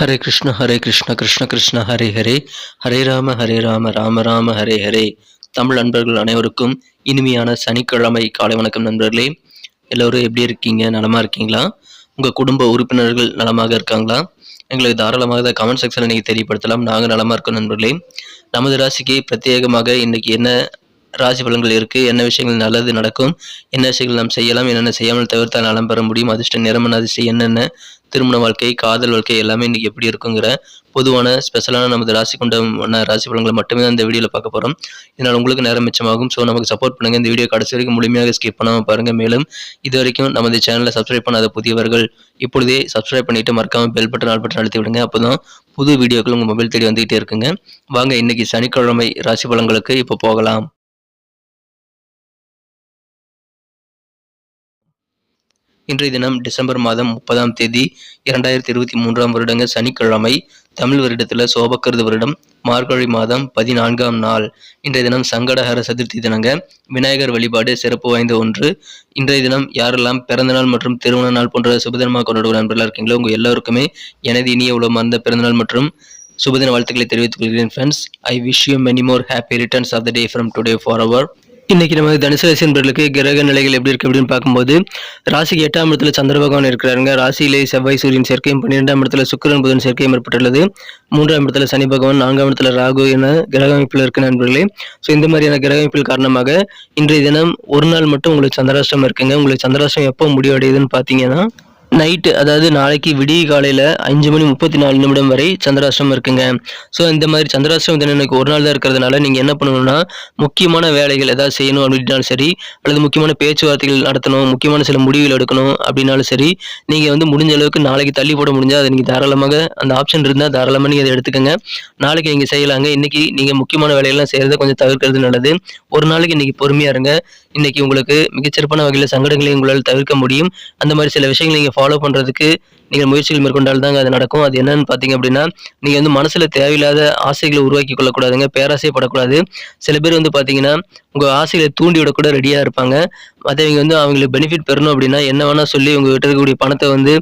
ஹரே கிருஷ்ண ஹரே கிருஷ்ண கிருஷ்ண கிருஷ்ண ஹரே ஹரே. ஹரே ராம ஹரே ராம ராம ராம ஹரே ஹரே. தமிழ் நண்பர்கள் அனைவருக்கும் இனிமையான சனிக்கிழமை காலை வணக்கம் நண்பர்களே. எல்லோரும் எப்படி இருக்கீங்க? நலமா இருக்கீங்களா? உங்கள் குடும்ப உறுப்பினர்கள் நலமாக இருக்காங்களா? எங்களுக்கு தாராளமாக கமெண்ட் செக்ஷனில் நீங்கள் தெரியப்படுத்தலாம். நாங்கள் நலமாக இருக்கோம் நண்பர்களே. நமது ராசிக்கு பிரத்யேகமாக இன்னைக்கு என்ன ராசி பலன்கள் இருக்குது என்ன விஷயங்கள் நல்லது நடக்கும்? என்ன விஷயங்கள் நாம் செய்யலாம்? என்னென்ன செய்யாமல் தவிர்த்தால் நலம் பெற முடியும்? அதிர்ஷ்ட நிறமன அதிர்ஷ்டம் என்னென்ன? திருமண வாழ்க்கை காதல் வாழ்க்கை எல்லாமே இன்னைக்கு எப்படி இருக்குங்கிற பொதுவான ஸ்பெஷலான நமது ராசி கொண்ட ராசி பலன்களை மட்டுமே தான் இந்த வீடியோவில் பார்க்க போகிறோம் இதனால் உங்களுக்கு நேரம் மிச்சமாகும். ஸோ நமக்கு சப்போர்ட் பண்ணுங்கள் இந்த வீடியோ கடைசி வரைக்கும் முழுமையாக ஸ்கிப் பண்ணாமல் பாருங்கள் மேலும் இது வரைக்கும் நமது சேனலை சப்ஸ்கிரைப் பண்ணாத புதியவர்கள் இப்பொழுதே சப்ஸ்கிரைப் பண்ணிட்டு மறக்காமல் பெல் பட்டன் ஆல் பட்டன் அழுத்தி விடுங்க. அப்போ தான் புது வீடியோக்கள் உங்கள் மொபைல் தேடி வந்துகிட்டே இருக்குங்க. வாங்க இன்னைக்கு சனிக்கிழமை ராசி பலன்களுக்கு இப்போ போகலாம். இன்றைய தினம் டிசம்பர் மாதம் முப்பதாம் தேதி இரண்டாயிரத்தி இருபத்தி மூன்றாம் வருடங்க சனிக்கிழமை தமிழ் வருடத்தில் சோபக்கருது வருடம் மார்கழி மாதம் பதினான்காம் நாள். இன்றைய தினம் சங்கடஹர சதுர்த்தி தினங்க விநாயகர் வழிபாடு சிறப்பு வாய்ந்த ஒன்று. இன்றைய தினம் யாரெல்லாம் பிறந்தநாள் மற்றும் திருமண நாள் போன்ற சுபதினமாக கொண்டாடுகிற நண்பர்களாக இருக்கீங்களோ உங்கள் எல்லோருக்குமே எனது இனிய உலகம் அந்த பிறந்தநாள் மற்றும் சுபதின வாழ்த்துக்களை தெரிவித்துக் கொள்கிறேன் friends I wish you many more happy returns of the day from today for our இன்னைக்கு நம்ம தனுசு ராசி கிரக நிலைகள் எப்படி இருக்கு அப்படின்னு பார்க்கும்போது ராசிக்கு எட்டாம் இடத்துல சந்திர பகவான் இருக்கிறாருங்க. ராசியிலே செவ்வாய் சூரியன் சேர்க்கையும் பன்னிரெண்டாம் இடத்துல சுக்கிரன் புதன் சேர்க்கையும் ஏற்பட்டுள்ளது. மூன்றாம் இடத்துல சனி பகவான் நான்காம் இடத்துல ராகு என கிரக அமைப்பில் இருக்க நண்பர்களே. ஸோ இந்த மாதிரியான கிரக அமைப்பில் காரணமாக இன்றைய தினம் ஒரு நாள் மட்டும் உங்களுக்கு சந்திராஷ்டிரம் இருக்குங்க. உங்களுக்கு சந்திராஷ்டிரம் எப்போ முடிவடையுதுன்னு பார்த்தீங்கன்னா நைட்டு அதாவது நாளைக்கு விடிய காலையில் அஞ்சு மணி முப்பத்தி நாலு நிமிடம் வரை சந்திராஷ்டிரம் இருக்குங்க. ஸோ இந்த மாதிரி சந்திராஷ்டிரம் தினம் எனக்கு ஒரு நாள் தான் இருக்கிறதுனால நீங்கள் என்ன பண்ணணும்னா முக்கியமான வேலைகள் ஏதாவது செய்யணும் அப்படின்னாலும் சரி அல்லது முக்கியமான பேச்சுவார்த்தைகள் நடத்தணும் முக்கியமான சில முடிவுகள் எடுக்கணும் அப்படின்னாலும் சரி நீங்கள் வந்து முடிஞ்ச அளவுக்கு நாளைக்கு தள்ளி போட முடிஞ்சால் அதை நீங்கள் தாராளமாக அந்த ஆப்ஷன் இருந்தால் தாராளமாக நீங்கள் அதை எடுத்துக்கோங்க. நாளைக்கு நீங்கள் செய்யலாங்க. இன்றைக்கி நீங்கள் முக்கியமான வேலைகள்லாம் செய்கிறத கொஞ்சம் தவிர்க்கிறது நல்லது. ஒரு நாளைக்கு இன்றைக்கி பொறுமையாக இருங்க. இன்றைக்கி உங்களுக்கு மிகச்சிறப்பான வகையில் சங்கடங்களை உங்களால் தவிர்க்க முடியும். அந்த மாதிரி சில விஷயங்கள் நீங்கள் ஃபாலோ பண்ணுறதுக்கு நீங்கள் முயற்சிகள் மேற்கொண்டால் தாங்க அது நடக்கும். அது என்னன்னு பார்த்தீங்க அப்படின்னா நீங்கள் வந்து மனசில் தேவையில்லாத ஆசைகளை உருவாக்கி கொள்ளக்கூடாதுங்க. பேராசைப்படக்கூடாது சில பேர் வந்து பார்த்தீங்கன்னா உங்கள் ஆசைகளை தூண்டி விடக்கூட ரெடியாக இருப்பாங்க. மற்றவங்க வந்து அவங்களுக்கு பெனிஃபிட் பெறணும் அப்படின்னா என்ன வேணால் சொல்லி உங்கள் கிட்ட இருக்கக்கூடிய பணத்தை வந்து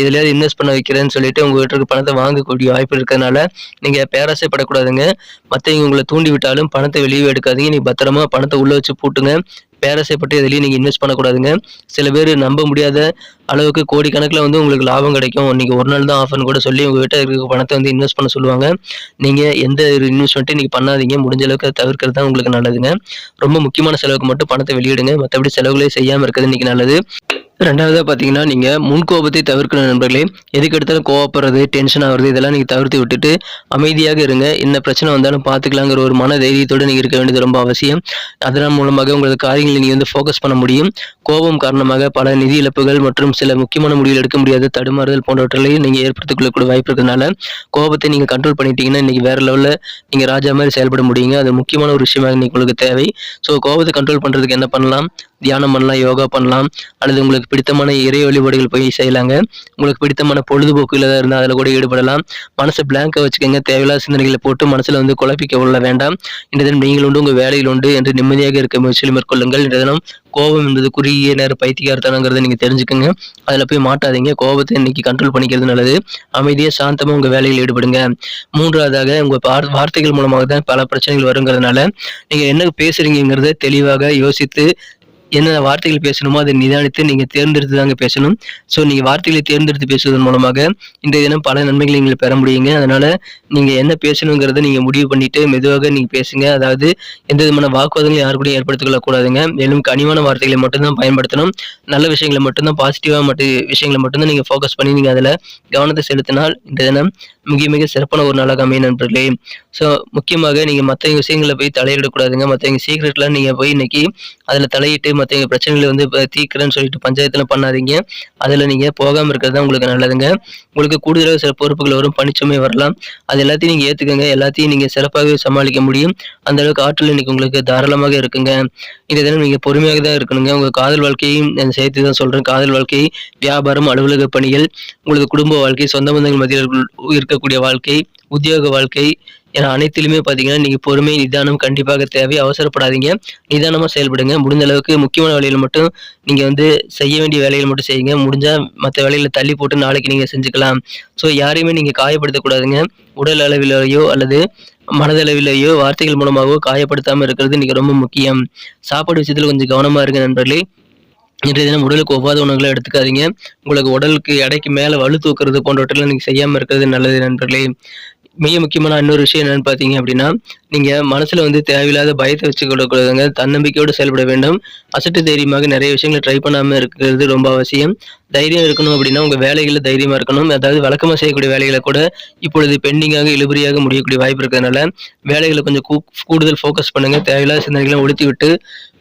இதுலையாவது இன்வெஸ்ட் பண்ண வைக்கிறேன்னு சொல்லிட்டு உங்கள் கிட்ட இருக்க பணத்தை வாங்கக்கூடிய வாய்ப்பு இருக்கிறதுனால நீங்கள் பேராசைப்படக்கூடாதுங்க மற்றவங்க உங்களை தூண்டி விட்டாலும் பணத்தை வெளியே எடுக்காதீங்க. நீங்கள் பத்திரமா பணத்தை உள்ளே வச்சு பூட்டுங்க. பேராசைப்பட்டு எதுலேயும் நீங்கள் இன்வெஸ்ட் பண்ணக்கூடாதுங்க. சில பேர் நம்ப முடியாத அளவுக்கு கோடிக்கணக்கில் வந்து உங்களுக்கு லாபம் கிடைக்கும். இன்றைக்கி ஒரு நாள் தான் ஆஃபர்னு கூட சொல்லி உங்கள்கிட்ட இருக்க பணத்தை வந்து இன்வெஸ்ட் பண்ண சொல்லுவாங்க. நீங்கள் எந்த ஒரு இன்வெஸ்ட்மெண்ட்டும் நீங்கள் பண்ணாதீங்க. முடிஞ்ச அளவுக்கு தவிர்க்கிறது தான் உங்களுக்கு நல்லதுங்க. ரொம்ப முக்கியமான செலவுக்கு மட்டும் பணத்தை வெளியிடுங்க. மற்றபடி செலவுகளே செய்யாமல் இருக்கிறது இன்றைக்கி நல்லது. ரெண்டாவதாக பார்த்தீங்கன்னா நீங்கள் முன்கோபத்தை தவிர்க்கணும் நண்பர்களே. எதுக்கு எடுத்தாலும் கோவப்படுறது டென்ஷன் ஆகிறது இதெல்லாம் நீங்கள் தவிர்த்து விட்டுட்டு அமைதியாக இருங்க. என்ன பிரச்சனை வந்தாலும் பார்த்துக்கலாங்கிற ஒரு மன தைரியத்தோடு நீங்கள் இருக்க வேண்டியது ரொம்ப அவசியம். அதன் மூலமாக உங்களது காரியங்களை நீங்கள் வந்து ஃபோக்கஸ் பண்ண முடியும். கோபம் காரணமாக பல நிதி இழப்புகள் மற்றும் சில முக்கியமான முடிவுகள் எடுக்க முடியாத தடுமாறுதல் போன்றவற்றையும் நீங்கள் ஏற்படுத்திக் கொள்ளக்கூடிய வாய்ப்பு இருக்கிறதுனால கோபத்தை நீங்கள் கண்ட்ரோல் பண்ணிட்டீங்கன்னா இன்றைக்கி வேறு லெவலில் நீங்கள் ராஜா மாதிரி செயல்பட முடியுங்க. அது முக்கியமான ஒரு விஷயமாக இன்றைக்கி உங்களுக்கு தேவை. ஸோ கோபத்தை கண்ட்ரோல் பண்ணுறதுக்கு என்ன பண்ணலாம்? தியானம் பண்ணலாம் யோகா பண்ணலாம் அல்லது உங்களுக்கு பிடித்தமான இறை வழிபாடுகள் போய் செய்யலாங்க. உங்களுக்கு பிடித்தமான பொழுதுபோக்குகள் ஏதாவது இருந்தால் அதில் கூட ஈடுபடலாம். மனசை பிளாங்காக வச்சுக்கோங்க. தேவையில்லாத சிந்தனைகளை போட்டு மனசில் வந்து குழப்பிக்க கொள்ள வேண்டாம். இந்த தினம் நீங்கள் உண்டு உங்கள் வேலையில் உண்டு என்று நிம்மதியாக இருக்க முயற்சியில் மேற்கொள்ளுங்கள். இந்த தினம் கோபம் என்பது குறுகிய நேர பைத்தியகாரத்தனங்கிறத நீங்கள் தெரிஞ்சுக்கோங்க. அதில் போய் மாட்டாதீங்க. கோபத்தை இன்னைக்கு கண்ட்ரோல் பண்ணிக்கிறது நல்லது. அமைதியாக சாந்தமாக உங்கள் வேலையில் ஈடுபடுங்க. மூன்றாவதாக உங்கள் வார்த்தைகள் மூலமாக தான் பல பிரச்சனைகள் வருங்கிறதுனால நீங்கள் என்ன பேசுறீங்கிறத தெளிவாக யோசித்து என்னென்ன வார்த்தைகள் பேசணுமோ அதை நிதானித்து நீங்கள் தேர்ந்தெடுத்து தாங்க பேசணும். ஸோ நீங்கள் வார்த்தைகளை தேர்ந்தெடுத்து பேசுவதன் மூலமாக இன்றைய தினம் பல நன்மைகளை நீங்கள் பெற முடியுங்க. அதனால் நீங்கள் என்ன பேசணுங்கிறத நீங்கள் முடிவு பண்ணிவிட்டு மெதுவாக நீங்கள் பேசுங்க. அதாவது எந்த விதமான வாக்குவாதங்களும் யாரு கூட ஏற்படுத்திக் மேலும் கனிவான வார்த்தைகளை மட்டும்தான் பயன்படுத்தணும். நல்ல விஷயங்களை மட்டும்தான் பாசிட்டிவாக மட்டும் விஷயங்களை மட்டும்தான் நீங்கள் ஃபோக்கஸ் பண்ணி நீங்கள் அதில் கவனத்தை செலுத்தினால் இன்றைய தினம் மிக மிக சிறப்பான ஒரு நாளாக அமையும் நண்பர்களே. ஸோ முக்கியமாக நீங்கள் மற்ற விஷயங்களை போய் தலையிடக்கூடாதுங்க. மற்றவங்க சீக்கிரட்லாம் நீங்கள் போய் இன்னைக்கு அதில் தலையிட்டு மற்றவங்க பிரச்சனைகளை வந்து தீர்க்கிறேன்னு சொல்லிட்டு பஞ்சாயத்தில் பண்ணாதீங்க. அதில் நீங்கள் போகாமல் இருக்கிறது தான் உங்களுக்கு நல்லதுங்க. உங்களுக்கு கூடுதலாக சில பொறுப்புகள் வரும். பணிச்சுமை வரலாம். அது எல்லாத்தையும் நீங்கள் ஏற்றுக்கங்க எல்லாத்தையும் நீங்கள் சிறப்பாகவே சமாளிக்க முடியும். அந்த அளவுக்கு ஆற்றல் இன்னைக்கு உங்களுக்கு தாராளமாக இருக்குங்க. இந்த தினம் நீங்கள் பொறுமையாக தான் இருக்கணுங்க. உங்கள் காதல் வாழ்க்கையும் நான் சேர்த்து தான் சொல்கிறேன் காதல் வாழ்க்கை வியாபாரம் அலுவலக பணிகள் உங்களுக்கு குடும்ப வாழ்க்கை சொந்த பந்தங்கள் மத்தியில் இருக்கக்கூடிய வாழ்க்கை உத்தியோக வாழ்க்கை ஏன்னா அனைத்திலுமே பார்த்தீங்கன்னா நீங்கள் பொறுமை நிதானம் கண்டிப்பாக தேவை. அவசரப்படாதீங்க. நிதானமாக செயல்படுங்க. முடிஞ்ச அளவுக்கு முக்கியமான வேலையில் மட்டும் நீங்கள் வந்து செய்ய வேண்டிய வேலைகள் மட்டும் செய்யுங்க. முடிஞ்சால் மற்ற வேலைகளை தள்ளி போட்டு நாளைக்கு நீங்கள் செஞ்சுக்கலாம். ஸோ யாரையுமே நீங்கள் காயப்படுத்தக்கூடாதுங்க. உடல் அளவிலேயோ அல்லது மனதளவிலேயோ வார்த்தைகள் மூலமாகவோ காயப்படுத்தாமல் இருக்கிறது இன்றைக்கி ரொம்ப முக்கியம். சாப்பாடு விஷயத்தில் கொஞ்சம் கவனமாக இருங்க நண்பர்களே. இன்றைய தினம் உடலுக்கு ஒவ்வாத உணவுகளை எடுத்துக்காதீங்க. உங்களுக்கு உடலுக்கு எடைக்கு மேலே வலு தூக்குறது போன்றவற்றெல்லாம் நீங்கள் செய்யாமல் இருக்கிறது நல்லது நண்பர்களே. மிக முக்கியமான இன்னொரு விஷயம் என்னன்னு பார்த்தீங்க அப்படின்னா நீங்கள் மனசில் வந்து தேவையில்லாத பயத்தை வச்சுக்கொள்ளக்கூடாதுங்க. தன்னம்பிக்கையோடு செயல்பட வேண்டும். அசட்டு தைரியமாக நிறைய விஷயங்களை ட்ரை பண்ணாமல் இருக்கிறது ரொம்ப அவசியம். தைரியம் இருக்கணும் அப்படின்னா உங்கள் வேலைகளில் தைரியமாக இருக்கணும். அதாவது வழக்கமாக செய்யக்கூடிய வேலைகளை கூட இப்பொழுது பெண்டிங்காக இழுபறியாக முடியக்கூடிய வாய்ப்பு இருக்கிறதுனால வேலைகளை கொஞ்சம் கூடுதல் ஃபோக்கஸ் பண்ணுங்கள் தேவையில்லாத சிந்தனைகளை ஒழித்து விட்டு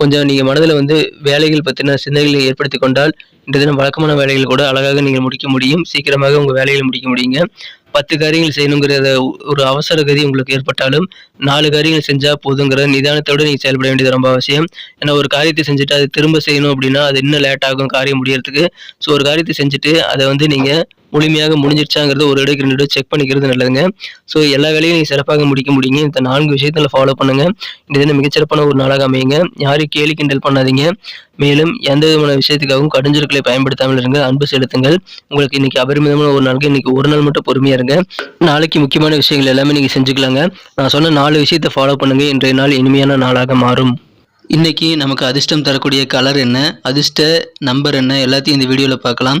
கொஞ்சம் நீங்கள் மனதில் வந்து வேலைகள் பற்றின சிந்தனைகளை ஏற்படுத்தி கொண்டால் இந்த தினம் வழக்கமான வேலைகள் கூட அழகாக நீங்கள் முடிக்க முடியும். சீக்கிரமாக உங்கள் வேலைகளை முடிக்க முடியுங்க. பத்து காரியங்கள் செய்யணுங்கிறத ஒரு அவசர கதி உங்களுக்கு ஏற்பட்டாலும் நாலு காரியங்கள் செஞ்சால் போதுங்கிற நிதானத்தோடு நீங்கள் செயல்பட வேண்டியது ரொம்ப அவசியம். ஏன்னா ஒரு காரியத்தை செஞ்சுட்டு அதை திரும்ப செய்யணும் அப்படின்னா அது இன்னும் லேட் ஆகும் காரியம் முடியறதுக்கு. ஸோ ஒரு காரியத்தை செஞ்சுட்டு அதை வந்து நீங்கள் முழுமையாக முடிஞ்சிருச்சாங்கிறது ஒரு இடைக்கு ரெண்டு இடம் செக் பண்ணிக்கிறது நல்லதுங்க. ஸோ எல்லா வேலையும் நீங்கள் சிறப்பாக முடிக்க முடியுங்க. இந்த நான்கு விஷயத்தில் ஃபாலோ பண்ணுங்க. இந்த தினம் மிகச்சிறப்பான ஒரு நாளாக அமையுங்க. யாரையும் கேலி கிண்டல் பண்ணாதீங்க. மேலும் எந்த விதமான விஷயத்துக்காகவும் கடுஞ்சொற்களை பயன்படுத்தாமல் இருங்க. அன்பு செலுத்துங்கள். உங்களுக்கு இன்னைக்கு அபரிமிதமான ஒரு நாளுக்கு இன்னைக்கு ஒரு நாள் மட்டும் பொறுமையாக இருங்க. நாளைக்கு முக்கியமான விஷயங்கள் எல்லாமே நீங்கள் செஞ்சுக்கலாங்க. நான் சொன்ன நாலு விஷயத்தை ஃபாலோ பண்ணுங்க. இன்றைய நாள் இனிமையான நாளாக மாறும். இன்றைக்கி நமக்கு அதிர்ஷ்டம் தரக்கூடிய கலர் என்ன? அதிர்ஷ்ட நம்பர் என்ன? எல்லாத்தையும் இந்த வீடியோவில் பார்க்கலாம்.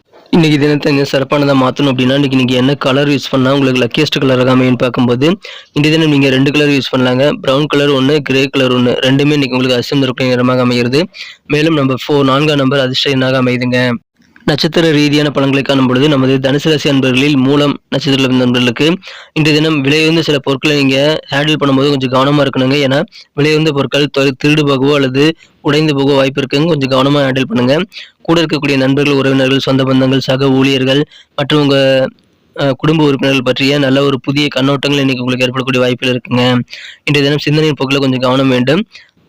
இன்றைக்கி தினத்தை இன்னும் சிறப்பானதாக மாற்றணும் அப்படின்னா இன்றைக்கி நீங்கள் என்ன கலர் யூஸ் பண்ணால் உங்களுக்கு லக்கியஸ்ட் கலர் அமையும் பார்க்கும்போது இந்த தினம் நீங்கள் ரெண்டு கலர் யூஸ் பண்ணலாங்க. ப்ரௌன் கலர் ஒன்று கிரே கலர் ஒன்று ரெண்டுமே இன்றைக்கி உங்களுக்கு அசியம் தரக்கூடிய நிறமாக அமைகிறது. மேலும் நம்பர் ஃபோர் நான்காம் நம்பர் அதிர்ஷ்ட எண்ணாக அமையுதுங்க. நட்சத்திர ரீதியான பலன்களை காணும் பொழுது நமது தனுசு ராசி அன்பர்களில் மூலம் நட்சத்திர நண்பர்களுக்கு இன்றைய தினம் விலையுந்த சில பொருட்களை நீங்க ஹேண்டில் பண்ணும்போது கொஞ்சம் கவனமாக இருக்கணுங்க. ஏன்னா விலையுந்த பொருட்கள் திருடு போகவோ அல்லது உடைந்து போக வாய்ப்பு இருக்குங்க. கொஞ்சம் கவனமாக ஹேண்டில் பண்ணுங்க. கூட இருக்கக்கூடிய நண்பர்கள் உறவினர்கள் சொந்த பந்தங்கள் சக ஊழியர்கள் மற்றும் உங்கள் குடும்ப உறுப்பினர்கள் பற்றிய நல்ல ஒரு புதிய கண்ணோட்டங்கள் இன்னைக்கு உங்களுக்கு ஏற்படக்கூடிய வாய்ப்பில் இருக்குங்க. இன்றைய தினம் சிந்தனையின் போக்கில் கொஞ்சம் கவனம் வேண்டும்.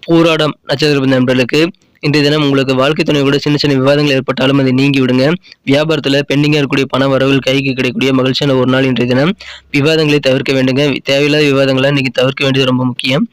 பூராடம் நட்சத்திர நண்பர்களுக்கு இன்றைய தினம் உங்களுக்கு வாழ்க்கை துணை கூட சின்ன சின்ன விவாதங்கள் ஏற்பட்டாலும் அதை நீங்கி விடுங்க. வியாபாரத்தில் பெண்டிங்காக இருக்கக்கூடிய பண வரவுகள் கைக்கு கிடைக்கக்கூடிய மகிழ்ச்சியான ஒரு நாள் இன்றைய தினம். விவாதங்களை தவிர்க்க வேண்டுங்க. தேவையில்லாத விவாதங்களை இன்னைக்கு தவிர்க்க வேண்டியது ரொம்ப முக்கியம்.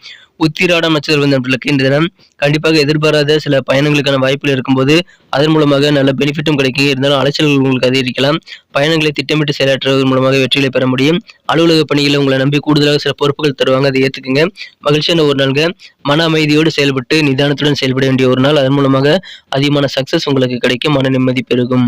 உத்திராடம் நட்சத்திரம் நண்பர்களுக்கு இந்த தினம் கண்டிப்பாக எதிர்பாராத சில பயணங்களுக்கான வாய்ப்புகள் இருக்கும்போது அதன் மூலமாக நல்ல பெனிஃபிட்டும் கிடைக்கும். இருந்தாலும் அலைச்சல்கள் உங்களுக்கு அதிகரிக்கலாம். பயணங்களை திட்டமிட்டு செயலாற்றுவதன் மூலமாக வெற்றிகளை பெற முடியும். அலுவலக பணிகளை உங்களை நம்பி கூடுதலாக சில பொறுப்புகள் தருவாங்க. அதை ஏற்றுக்குங்க மகிழ்ச்சியான ஒரு நாள்கள் மன அமைதியோடு செயல்பட்டு நிதானத்துடன் செயல்பட வேண்டிய ஒரு நாள். அதன் மூலமாக அதிகமான சக்சஸ் உங்களுக்கு கிடைக்கும். மன நிம்மதி பெருகும்.